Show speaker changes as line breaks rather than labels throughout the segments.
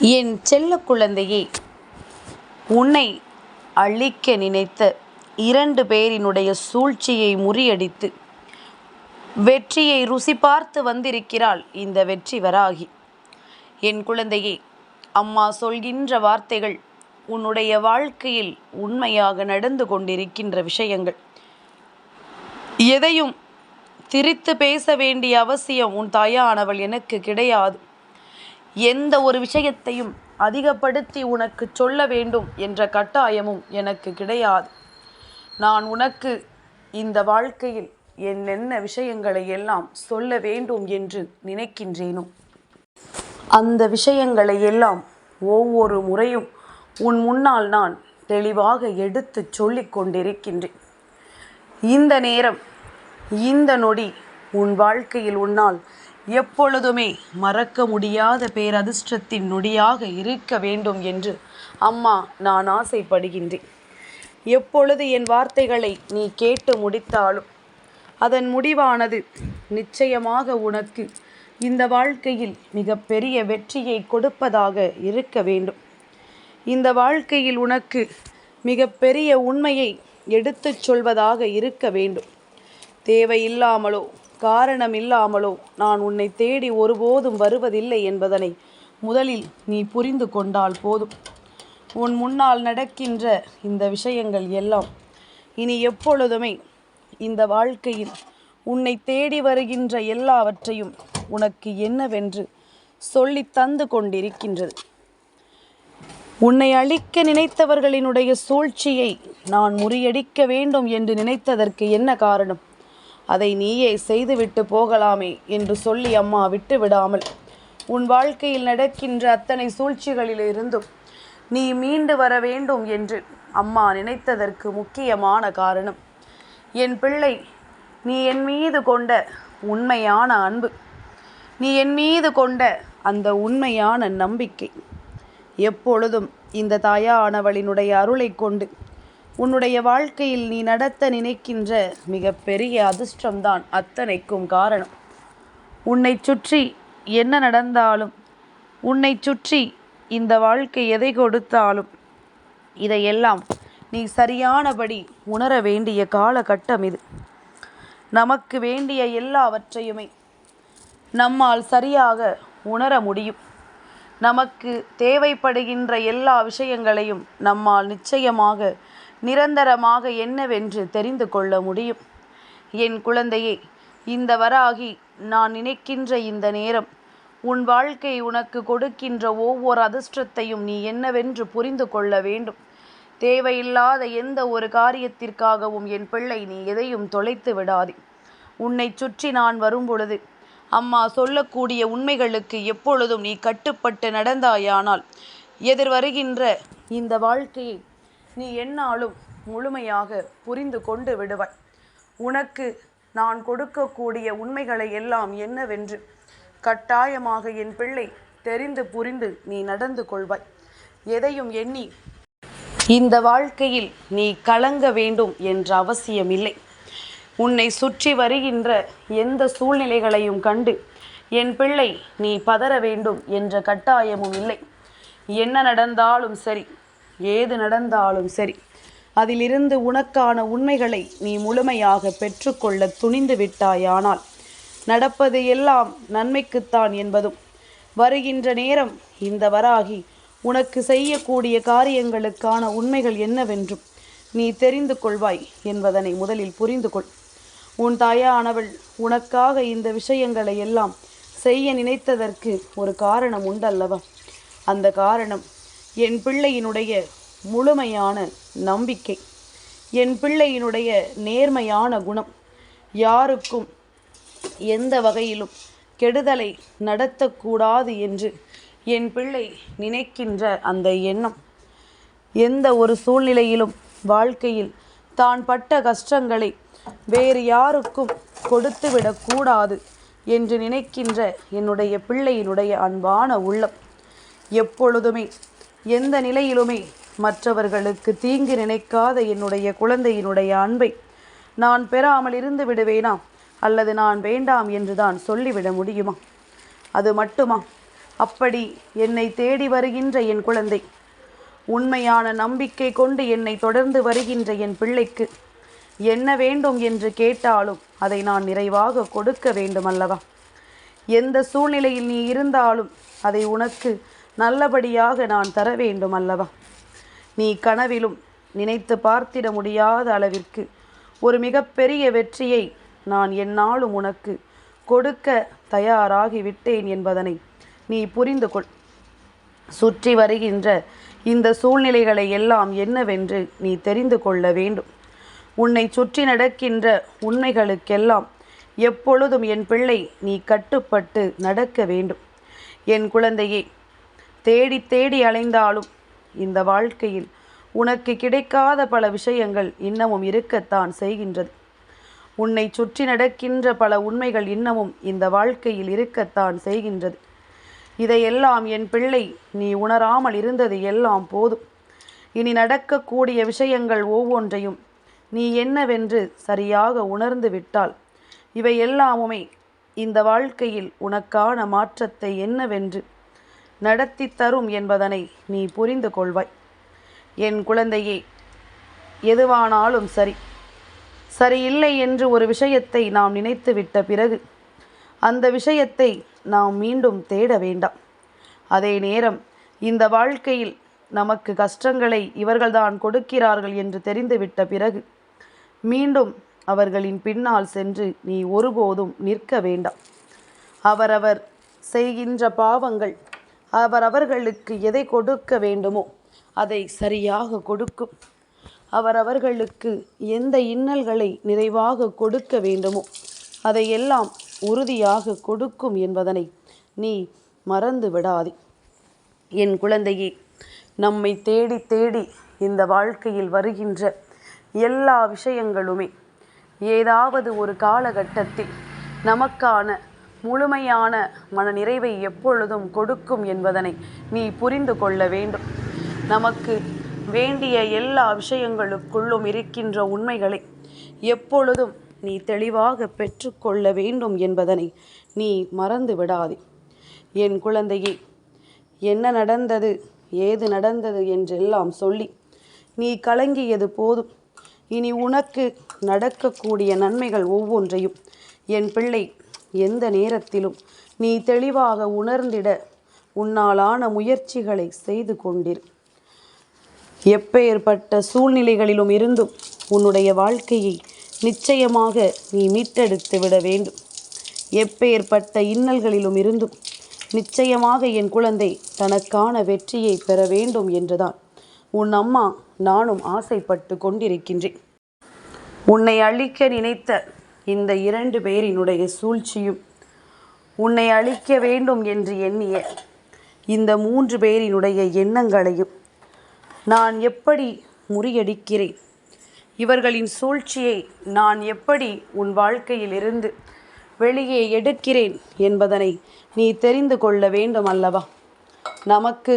என் செல்ல குழந்தையே உன்னை அழிக்க நினைத்த இரண்டு பேரினுடைய சூழ்ச்சியை முறியடித்து வெற்றியை ருசி பார்த்து வந்திருக்கிறாள் இந்த வெற்றி வராகி. என் குழந்தையே அம்மா சொல்கின்ற வார்த்தைகள் உன்னுடைய வாழ்க்கையில் உண்மையாக நடந்து கொண்டிருக்கின்ற விஷயங்கள். எதையும் திரித்து பேச வேண்டிய அவசியம் உன் தாயானவள் எனக்கு கிடையாது. எந்த ஒரு விஷயத்தையும் அதிகப்படுத்தி உனக்கு சொல்ல வேண்டும் என்ற கட்டாயமும் எனக்கு கிடையாது. நான் உனக்கு இந்த வாழ்க்கையில் என்னென்ன விஷயங்களை எல்லாம் சொல்ல வேண்டும் என்று நினைக்கின்றேனோ? அந்த விஷயங்களை எல்லாம் ஒவ்வொரு முறையும் உன் முன்னால் நான் தெளிவாக எடுத்துச் சொல்லிக் கொண்டிருக்கின்றேன். இந்த நேரம் இந்த நொடி உன் வாழ்க்கையில் உன்னால் எப்பொழுதுமே மறக்க முடியாத பேரதிர்ஷ்டத்தின் நொடியாக இருக்க வேண்டும் என்று அம்மா நான் ஆசைப்படுகின்றேன். எப்பொழுது என் வார்த்தைகளை நீ கேட்டு முடித்தாலும் அதன் முடிவானது நிச்சயமாக உனக்கு இந்த வாழ்க்கையில் மிகப்பெரிய வெற்றியை கொடுப்பதாக இருக்க வேண்டும். இந்த வாழ்க்கையில் உனக்கு மிகப்பெரிய உண்மையை எடுத்துச் சொல்வதாக இருக்க வேண்டும். தேவையில்லாமலோ காரணம் இல்லாமலோ நான் உன்னை தேடி ஒருபோதும் வருவதில்லை என்பதனை முதலில் நீ புரிந்து கொண்டால் போதும். உன் முன்னால் நடக்கின்ற இந்த விஷயங்கள் எல்லாம் இனி எப்பொழுதுமே இந்த வாழ்க்கையில் உன்னை தேடி வருகின்ற எல்லாவற்றையும் உனக்கு என்னவென்று சொல்லி தந்து கொண்டிருக்கின்றது. உன்னை அழிக்க நினைத்தவர்களினுடைய சூழ்ச்சியை நான் முறியடிக்க வேண்டும் என்று நினைத்ததற்கு என்ன காரணம்? அதை நீயே செய்துவிட்டு போகலாமே என்று சொல்லி அம்மா விட்டு விடாமல் உன் வாழ்க்கையில் நடக்கின்ற அத்தனை சூழ்ச்சிகளிலிருந்தும் நீ மீண்டு வர வேண்டும் என்று அம்மா நினைத்ததற்கு முக்கியமான காரணம். என் பிள்ளை நீ என் மீது கொண்ட உண்மையான அன்பு. நீ என் மீது கொண்ட அந்த உண்மையான நம்பிக்கை. எப்பொழுதும் இந்த தாயானவளினுடைய அருளை கொண்டு உன்னுடைய வாழ்க்கையில் நீ நடத்த நினைக்கின்ற மிகப்பெரிய அதிர்ஷ்டம்தான் அத்தனைக்கும் காரணம். உன்னை சுற்றி என்ன நடந்தாலும் உன்னை சுற்றி இந்த வாழ்க்கை எதை கொடுத்தாலும் இதையெல்லாம் நீ சரியானபடி உணர வேண்டிய காலகட்டம் இது. நமக்கு வேண்டிய எல்லாவற்றையுமே நம்மால் சரியாக உணர முடியும். நமக்கு தேவைப்படுகின்ற எல்லா விஷயங்களையும் நம்மால் நிச்சயமாக நிரந்தரமாக என்னவென்று தெரிந்து கொள்ள முடியும். என் குழந்தையே இந்த வராகி நான் நினைக்கின்ற இந்த நேரம் உன் வாழ்க்கை உனக்கு கொடுக்கின்ற ஒவ்வொரு அதிர்ஷ்டத்தையும் நீ என்னவென்று புரிந்து கொள்ள வேண்டும். தேவையில்லாத எந்த ஒரு காரியத்திற்காகவும் என் பிள்ளை நீ எதையும் தொலைத்து விடாதே. உன்னை சுற்றி நான் வரும்பொழுது அம்மா சொல்லக்கூடிய உண்மைகளுக்கு எப்பொழுதும் நீ கட்டுப்பட்டு நடந்தாயானால் எதிர் வருகின்ற இந்த வாழ்க்கையை நீ என்னாலும் முழுமையாக புரிந்து கொண்டு விடுவாய். உனக்கு நான் கொடுக்கக்கூடிய உண்மைகளை எல்லாம் என்னவென்று கட்டாயமாக என் பிள்ளை தெரிந்து புரிந்து நீ நடந்து கொள்வாய். எதையும் எண்ணி இந்த வாழ்க்கையில் நீ கலங்க வேண்டும் என்ற அவசியமில்லை. உன்னை சுற்றி வருகின்ற எந்த சூழ்நிலைகளையும் கண்டு என் பிள்ளை நீ பதற வேண்டும் என்ற கட்டாயமும் இல்லை. என்ன நடந்தாலும் சரி ஏது நடந்தாலும் சரி. அதிலிருந்து உனக்கான உண்மைகளை நீ முழுமையாக பெற்றுக்கொள்ள துணிந்து விட்டாயானால் நடப்பது எல்லாம் நன்மைக்குத்தான் என்பதும். வருகின்ற நேரம் இந்த வராகி உனக்கு செய்யக்கூடிய காரியங்களுக்கான உண்மைகள் என்னவென்றும் நீ தெரிந்து கொள்வாய் என்பதனை முதலில் புரிந்து கொள். உன் தாயானவள் உனக்காக இந்த விஷயங்களை எல்லாம் செய்ய நினைத்ததற்கு ஒரு காரணம் உண்டல்லவா? அந்த காரணம் என் பிள்ளையினுடைய முழுமையான நம்பிக்கை என் பிள்ளையினுடைய நேர்மையான குணம். யாருக்கும் எந்த வகையிலும் கெடுதலை நடத்தக்கூடாது என்று என் பிள்ளை நினைக்கின்ற அந்த எண்ணம் எந்த ஒரு சூழ்நிலையிலும் வாழ்க்கையில் தான் பட்ட கஷ்டங்களை வேறு யாருக்கும் கொடுத்து விடக்கூடாது என்று நினைக்கின்ற என்னுடைய பிள்ளையினுடைய அன்பான உள்ளம் எப்பொழுதுமே எந்த நிலையிலுமே மற்றவர்களுக்கு தீங்கு நினைக்காத என்னுடைய குழந்தையினுடைய அன்பை நான் பெறாமல் இருந்து விடுவேனா? அல்லது நான் வேண்டாம் என்று தான் சொல்லிவிட முடியுமா? அது மட்டுமா? அப்படி என்னை தேடி வருகின்ற என் குழந்தை உண்மையான நம்பிக்கை கொண்டு என்னை தொடர்ந்து வருகின்ற என் பிள்ளைக்கு என்ன வேண்டும் என்று கேட்டாலும் அதை நான் நிறைவாக கொடுக்க வேண்டும் அல்லவா எந்த சூழ்நிலையில் நீ இருந்தாலும் அதை உனக்கு நல்லபடியாக நான் தர வேண்டும் அல்லவா? நீ கனவிலும் நினைத்து பார்த்திட முடியாத அளவிற்கு ஒரு மிகப்பெரிய வெற்றியை நான் என்னாலும் உனக்கு கொடுக்க தயாராகி விட்டேன் என்பதனை நீ புரிந்து கொள். சுற்றி வருகின்ற இந்த சூழ்நிலைகளை எல்லாம் என்னவென்று நீ தெரிந்து கொள்ள வேண்டும். உன்னை சுற்றி நடக்கின்ற உண்மைகளுக்கெல்லாம் எப்பொழுதும் என் பிள்ளை நீ கட்டுப்பட்டு நடக்க வேண்டும். என் குழந்தையே தேடி தேடி அலைந்தாலும் இந்த வாழ்க்கையில் உனக்கு கிடைக்காத பல விஷயங்கள் இன்னமும் இருக்கத்தான் செய்கின்றது. உன்னை சுற்றி நடக்கின்ற பல உண்மைகள் இன்னமும் இந்த வாழ்க்கையில் இருக்கத்தான் செய்கின்றது. இதையெல்லாம் என் பிள்ளை நீ உணராமல் இருந்தது எல்லாம் போதும். இனி நடக்கக்கூடிய விஷயங்கள் ஒவ்வொன்றையும் நீ என்னவென்று சரியாக உணர்ந்து விட்டால் இவை எல்லாமுமே இந்த வாழ்க்கையில் உனக்கான மாற்றத்தை என்னவென்று நடத்தி தரும் என்பதனை நீ புரிந்து கொள்வாய். என் குழந்தையே எதுவானாலும் சரி. சரியில்லை என்று ஒரு விஷயத்தை நாம் நினைத்து விட்ட பிறகு அந்த விஷயத்தை நாம் மீண்டும் தேட வேண்டாம். அதே நேரம் இந்த வாழ்க்கையில் நமக்கு கஷ்டங்களை இவர்கள்தான் கொடுக்கிறார்கள் என்று தெரிந்துவிட்ட பிறகு மீண்டும் அவர்களின் பின்னால் சென்று நீ ஒருபோதும் நிற்க வேண்டாம். அவரவர் செய்கின்ற பாவங்கள் அவரவர்களுக்கு எதை கொடுக்க வேண்டுமோ அதை சரியாக கொடுக்கும். அவரவர்களுக்கு எந்த இன்னல்களை நிறைவாக கொடுக்க வேண்டுமோ அதையெல்லாம் உறுதியாக கொடுக்கும் என்பதனை நீ மறந்து விடாதே. என் குழந்தையே நம்மை தேடி தேடி இந்த வாழ்க்கையில் வருகின்ற எல்லா விஷயங்களுமே ஏதாவது ஒரு காலகட்டத்தில் நமக்கான முழுமையான மன நிறைவை எப்பொழுதும் கொடுக்கும் என்பதனை நீ புரிந்து கொள்ள வேண்டும். நமக்கு வேண்டிய எல்லா விஷயங்களுக்குள்ளும் இருக்கின்ற உண்மைகளை எப்பொழுதும் நீ தெளிவாக பெற்றுக்கொள்ள வேண்டும் என்பதனை நீ மறந்து விடாதே. என் குழந்தையே என்ன நடந்தது ஏது நடந்தது என்றெல்லாம் சொல்லி நீ கலங்கியது போதும். இனி உனக்கு நடக்கக்கூடிய நன்மைகள் ஒவ்வொன்றையும் என் பிள்ளை எந்த நேரத்திலும் நீ தெளிவாக உணர்ந்திட உன்னாலான முயற்சிகளை செய்து கொண்டிரு. எப்பேற்பட்ட சூழ்நிலைகளிலும் இருந்தும் உன்னுடைய வாழ்க்கையை நிச்சயமாக நீ மீட்டெடுத்து விட வேண்டும். எப்பேற்பட்ட இன்னல்களிலும் இருந்தும் நிச்சயமாக என் குழந்தை தனக்கான வெற்றியை பெற வேண்டும் என்றுதான் உன் அம்மா நானும் ஆசைப்பட்டு கொண்டிருக்கின்றேன். உன்னை அழிக்க நினைத்த இந்த இரண்டு பேரினுடைய சூழ்ச்சியும் உன்னை அழிக்க வேண்டும் என்று எண்ணிய இந்த மூன்று பேரினுடைய எண்ணங்களையும் நான் எப்படி முறியடிக்கிறேன்? இவர்களின் சூழ்ச்சியை நான் எப்படி உன் வாழ்க்கையில் இருந்து வெளியே எடுக்கிறேன் என்பதனை நீ தெரிந்து கொள்ள வேண்டும் அல்லவா? நமக்கு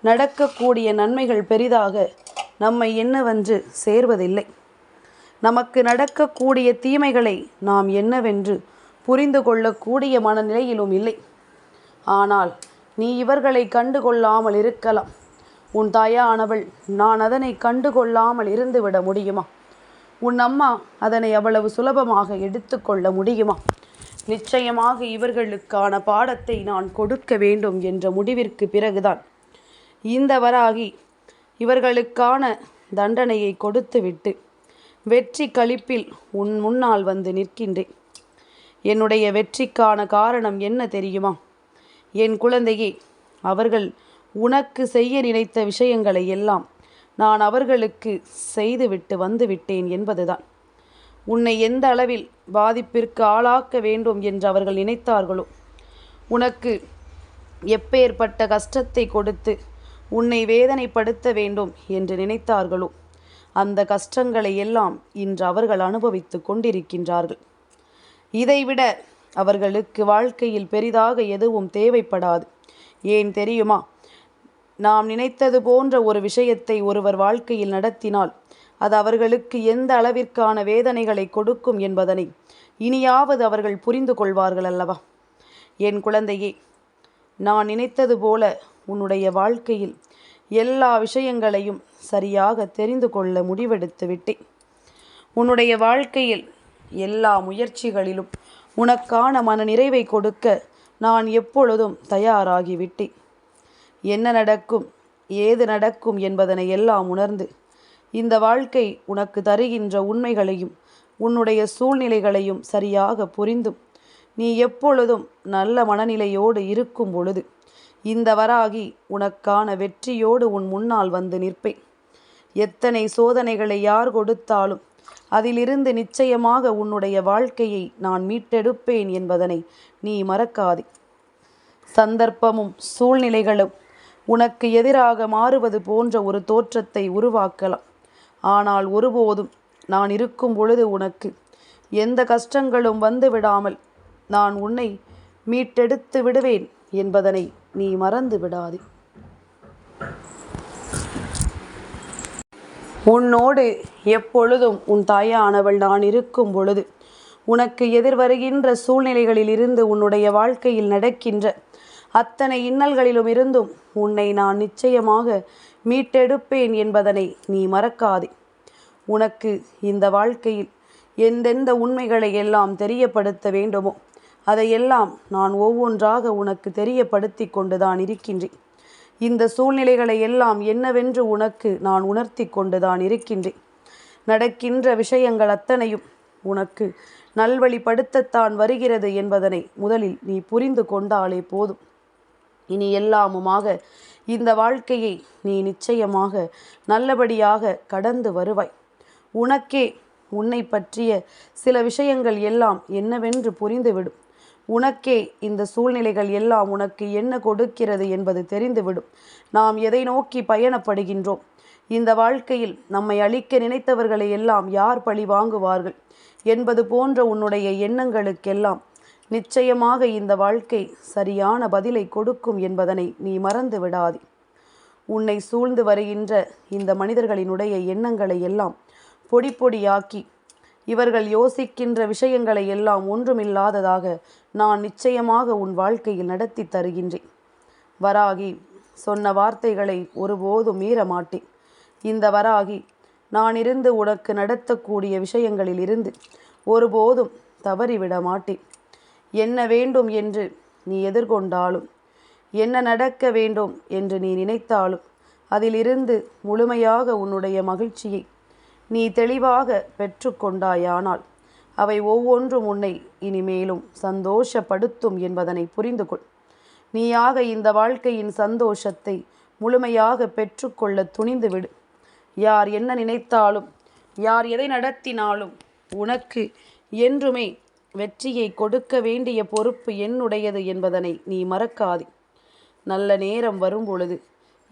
நடக்கக்கூடிய நன்மைகள் பெரிதாக நம்மை என்னவென்று சேர்வதில்லை. நமக்கு நடக்கக்கூடிய தீமைகளை நாம் என்னவென்று புரிந்து கொள்ளக்கூடிய மனநிலையிலும் இல்லை. ஆனால் நீ இவர்களை கண்டு கொள்ளாமல் இருக்கலாம். உன் தாயானவள் நான் அதனை கண்டு கொள்ளாமல் இருந்துவிட முடியுமா? உன் அம்மா அதனை அவ்வளவு சுலபமாக எடுத்துக்கொள்ள முடியுமா? நிச்சயமாக இவர்களுக்கான பாடத்தை நான் கொடுக்க வேண்டும் என்ற முடிவிற்கு பிறகுதான். இந்த வராகி இவர்களுக்கான தண்டனையை கொடுத்துவிட்டு வெற்றி கழிப்பில் உன் முன்னால் வந்து நிற்கின்றேன். என்னுடைய வெற்றிக்கான காரணம் என்ன தெரியுமா? என் குழந்தையே அவர்கள் உனக்கு செய்ய நினைத்த விஷயங்களை எல்லாம் நான் அவர்களுக்கு செய்துவிட்டு வந்துவிட்டேன் என்பதுதான். உன்னை எந்த அளவில் பாதிப்பிற்கு ஆளாக்க வேண்டும் என்று அவர்கள் நினைத்தார்களோ உனக்கு எப்பேற்பட்ட கஷ்டத்தை கொடுத்து உன்னை வேதனைப்படுத்த வேண்டும் என்று நினைத்தார்களோ அந்த கஷ்டங்களை எல்லாம் இன்று அவர்கள் அனுபவித்து கொண்டிருக்கின்றார்கள். இதைவிட அவர்களுக்கு வாழ்க்கையில் பெரிதாக எதுவும் தேவைப்படாது. ஏன் தெரியுமா? நாம் நினைத்தது போன்ற ஒரு விஷயத்தை ஒருவர் வாழ்க்கையில் நடத்தினால் அது அவர்களுக்கு எந்த அளவிற்கான வேதனைகளை கொடுக்கும் என்பதனை இனியாவது அவர்கள் புரிந்து கொள்வார்கள் அல்லவா? என் குழந்தையே நான் நினைத்தது போல உன்னுடைய வாழ்க்கையில் எல்லா விஷயங்களையும் சரியாக தெரிந்து கொள்ள முடிவெடுத்து விட்டேன். உன்னுடைய வாழ்க்கையில் எல்லா முயற்சிகளிலும் உனக்கான மன நிறைவை கொடுக்க நான் எப்பொழுதும் தயாராகிவிட்டேன் என்ன நடக்கும் ஏது நடக்கும் என்பதனை எல்லாம் உணர்ந்து இந்த வாழ்க்கை உனக்கு தருகின்ற உண்மைகளையும் உன்னுடைய சூழ்நிலைகளையும் சரியாக புரிந்தும். நீ எப்பொழுதும் நல்ல மனநிலையோடு இருக்கும் பொழுது இந்த வராகி உனக்கான வெற்றியோடு உன் முன்னால் வந்து நிற்பேன். எத்தனை சோதனைகளை யார் கொடுத்தாலும் அதிலிருந்து நிச்சயமாக உன்னுடைய வாழ்க்கையை நான் மீட்டெடுப்பேன் என்பதனை நீ மறக்காதே. சந்தர்ப்பமும் சூழ்நிலைகளும் உனக்கு எதிராக மாறுவது போன்ற ஒரு தோற்றத்தை உருவாக்கலாம். ஆனால் ஒருபோதும் நான் இருக்கும் பொழுது உனக்கு எந்த கஷ்டங்களும் வந்து விடாமல் நான் உன்னை மீட்டெடுத்து விடுவேன் என்பதனை நீ மறந்து விடாதே. உன்னோடு எப்பொழுதும் உன் தாயானவள் நான் இருக்கும் பொழுது உனக்கு எதிர்வருகின்ற சூழ்நிலைகளில் இருந்து உன்னுடைய வாழ்க்கையில் நடக்கின்ற அத்தனை இன்னல்களிலும் இருந்தும் உன்னை நான் நிச்சயமாக மீட்டெடுப்பேன் என்பதனை நீ மறக்காதே. உனக்கு இந்த வாழ்க்கையில் எந்தெந்த உண்மைகளை எல்லாம் தெரியப்படுத்த வேண்டுமோ அதையெல்லாம் நான் ஒவ்வொன்றாக உனக்கு தெரியப்படுத்தி கொண்டுதான் இருக்கின்றேன். இந்த சூழ்நிலைகளை எல்லாம் என்னவென்று உனக்கு நான் உணர்த்தி கொண்டுதான் இருக்கின்றேன். நடக்கின்ற விஷயங்கள் அத்தனையும் உனக்கு நல்வழிப்படுத்தத்தான் வருகிறது என்பதனை முதலில் நீ புரிந்து கொண்டாலே போதும். இனி எல்லாமுமாக இந்த வாழ்க்கையை நீ நிச்சயமாக நல்லபடியாக கடந்து வருவாய். உனக்கே உன்னை பற்றிய சில விஷயங்கள் எல்லாம் என்னவென்று புரிந்துவிடும். உனக்கே இந்த சூழ்நிலைகள் எல்லாம் உனக்கு என்ன கொடுக்கிறது என்பது தெரிந்துவிடும். நாம் எதை நோக்கி பயணப்படுகின்றோம்? இந்த வாழ்க்கையில் நம்மை அழிக்க நினைத்தவர்களை எல்லாம் யார் பழி வாங்குவார்கள்? என்பது போன்ற உன்னுடைய எண்ணங்களுக்கெல்லாம் நிச்சயமாக இந்த வாழ்க்கை சரியான பதிலை கொடுக்கும் என்பதனை நீ மறந்து விடாதே. உன்னை சூழ்ந்து வருகின்ற இந்த மனிதர்களினுடைய எண்ணங்களை எல்லாம் பொடி பொடியாக்கி இவர்கள் யோசிக்கின்ற விஷயங்களை எல்லாம் ஒன்றுமில்லாததாக நான் நிச்சயமாக உன் வாழ்க்கையில் நடத்தி தருகின்றேன். வராகி சொன்ன வார்த்தைகளை ஒருபோதும் மீற மாட்டேன். இந்த வராகி நான் இருந்து உனக்கு நடத்தக்கூடிய விஷயங்களில் இருந்து ஒருபோதும் தவறிவிட மாட்டேன். என்ன வேண்டும் என்று நீ எதிர்கொண்டாலும் என்ன நடக்க வேண்டும் என்று நீ நினைத்தாலும் அதிலிருந்து முழுமையாக உன்னுடைய மகிழ்ச்சியை நீ தெளிவாக பெற்றுக்கொண்டாயானால் அவை ஒவ்வொன்றும் உன்னை இனிமேலும் சந்தோஷப்படுத்தும் என்பதனை புரிந்து கொள் நீயாக இந்த வாழ்க்கையின் சந்தோஷத்தை முழுமையாக பெற்றுக்கொள்ள துணிந்துவிடு. யார் என்ன நினைத்தாலும் யார் எதை நடத்தினாலும் உனக்கு என்றுமே வெற்றியை கொடுக்க வேண்டிய பொறுப்பு என்னுடையது என்பதனை நீ மறக்காதே. நல்ல நேரம் வரும் பொழுது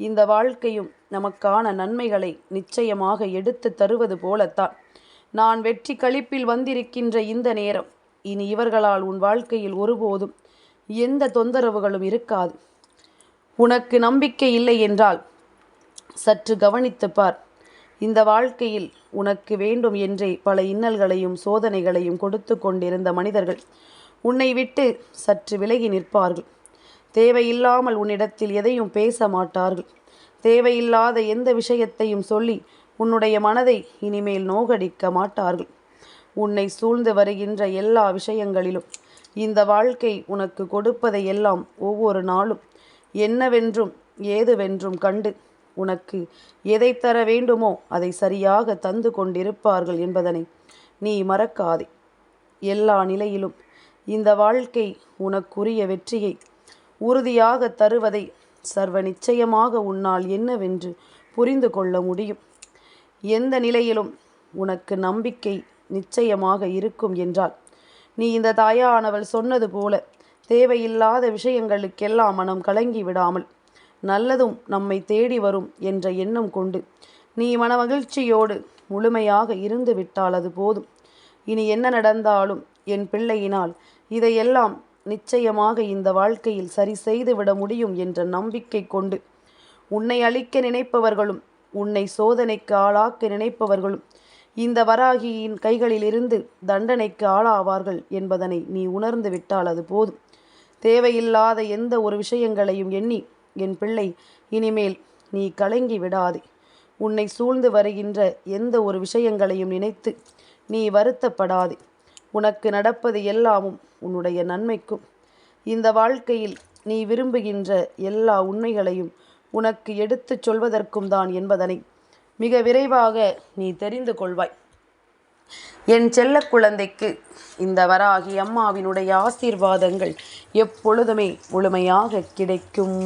இந்த வாழ்க்கையும் நமக்கான நன்மைகளை நிச்சயமாக எடுத்து தருவது போலத்தான். நான் வெற்றி கழிப்பில் வந்திருக்கின்ற இந்த நேரம் இனி இவர்களால் உன் வாழ்க்கையில் ஒருபோதும் எந்த தொந்தரவுகளும் இருக்காது. உனக்கு நம்பிக்கை இல்லை என்றால் சற்று கவனித்து பார். இந்த வாழ்க்கையில் உனக்கு வேண்டும் என்றே பல இன்னல்களையும் சோதனைகளையும் கொடுத்து கொண்டிருந்த மனிதர்கள் உன்னை விட்டு சற்று விலகி நிற்பார்கள். தேவையில்லாமல் உன்னிடத்தில் எதையும் பேச மாட்டார்கள் தேவையில்லாத எந்த விஷயத்தையும் சொல்லி உன்னுடைய மனதை இனிமேல் நோகடிக்க மாட்டார்கள். உன்னை சூழ்ந்து வருகின்ற எல்லா விஷயங்களிலும் இந்த வாழ்க்கை உனக்கு கொடுப்பதை எல்லாம் ஒவ்வொரு நாளும் என்னவென்றும் ஏதுவென்றும் கண்டு உனக்கு எதை தர வேண்டுமோ அதை சரியாக தந்து கொண்டிருப்பார்கள் என்பதனை நீ மறக்காதே. எல்லா நிலையிலும் இந்த வாழ்க்கை உனக்குரிய வெற்றியை உறுதியாக தருவதை சர்வ நிச்சயமாக உன்னால் என்னவென்று புரிந்து கொள்ள முடியும். எந்த நிலையிலும் உனக்கு நம்பிக்கை நிச்சயமாக இருக்கும் என்றால் நீ இந்த தாயானவள் சொன்னது போல தேவையில்லாத விஷயங்களுக்கெல்லாம் மனம் கலங்கி விடாமல் நல்லதும் நம்மை தேடி வரும் என்ற எண்ணம் கொண்டு நீ மனமகிழ்ச்சியோடு முழுமையாக இருந்து விட்டால் அது போதும். இனி என்ன நடந்தாலும் என் பிள்ளையினால் இதையெல்லாம் நிச்சயமாக இந்த வாழ்க்கையில் சரி செய்து விட முடியும் என்ற நம்பிக்கை கொண்டு உன்னை அழிக்க நினைப்பவர்களும் உன்னை சோதனைக்கு ஆளாக்க நினைப்பவர்களும் இந்த வராகியின் கைகளிலிருந்து தண்டனைக்கு ஆளாவார்கள் என்பதனை நீ உணர்ந்து விட்டால் அது போதும். தேவையில்லாத எந்த ஒரு விஷயங்களையும் எண்ணி என் பிள்ளை இனிமேல் நீ கலங்கி விடாதே. உன்னை சூழ்ந்து வருகின்ற எந்த ஒரு விஷயங்களையும் நினைத்து நீ வருத்தப்படாதே. உனக்கு நடப்பது எல்லாமும் உன்னுடைய நன்மைக்கும். இந்த வாழ்க்கையில் நீ விரும்புகின்ற எல்லா உண்மைகளையும் உனக்கு எடுத்துச் சொல்வதற்கும் தான் என்பதனை மிக விரைவாக நீ தெரிந்து கொள்வாய். என் செல்ல குழந்தைக்கு இந்த வராகி அம்மாவினுடைய ஆசீர்வாதங்கள் எப்பொழுதுமே முழுமையாக கிடைக்கும்.